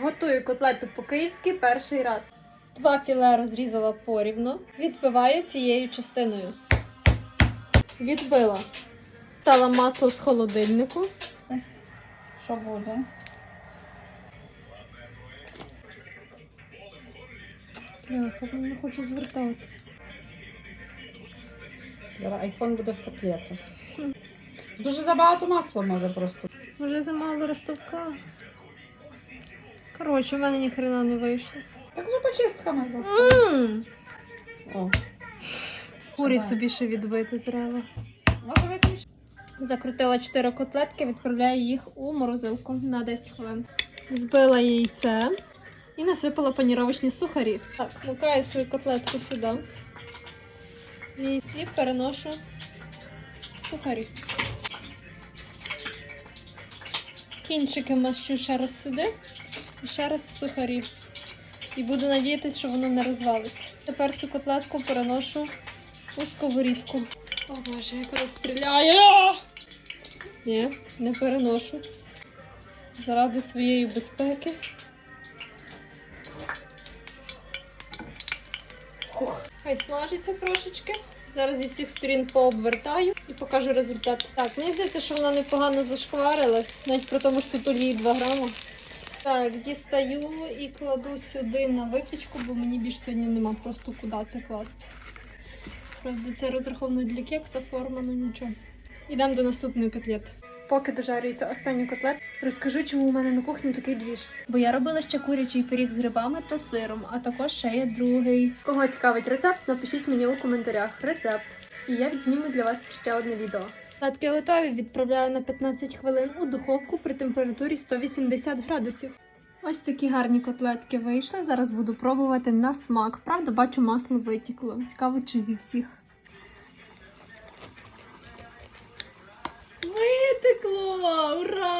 Готую котлету по-київськи перший раз. Два філе розрізала порівну, відбиваю цією частиною. Відбила. Стала масло з холодильнику. Що буде? Бляха, не хочу звертатися. Зараз айфон буде в котлетах. Дуже забагато масла може просто. Може замало ростовка. Коротше, в мене ніхрена не вийшло. Так зубочистками. О, Курицю більше відбити треба. може виключити? Закрутила 4 котлетки, відправляю їх у морозилку на 10 хвилин. Збила яйце і насипала паніровочні сухарі. Так, макаю свою котлетку сюди. І, і переношу сухарі. Кінчики мащу ще раз сюди і ще раз в сухарі. І буду надіятися, що воно не розвалиться. Тепер цю котлетку переношу у сковорідку. О боже, як вона стріляє! Ні, не переношу. Заради своєї безпеки. Фух. Хай смажиться трошечки. Зараз зі всіх сторін пообвертаю і покажу результат. Так, мені здається, що вона непогано зашкварилась, навіть при тому, що тут олії 2 грама. Так, дістаю і кладу сюди на випічку, бо мені більш сьогодні нема просто куди це класти. Правда, це розраховано для кекса форма, ну нічого. Ідемо до наступної котлети. Поки дожарюється останній котлет, розкажу, чому у мене на кухні такий двіж. Бо я робила ще курячий пиріг з грибами та сиром, а також ще є другий. Кого цікавить рецепт, напишіть мені у коментарях рецепт. І я відзніму для вас ще одне відео. Сладки готові відправляю на 15 хвилин у духовку при температурі 180 градусів. Ось такі гарні котлетки вийшли. Зараз буду пробувати на смак. Правда, бачу, масло витікло. Цікаво, чи зі всіх. Витекло! Ура!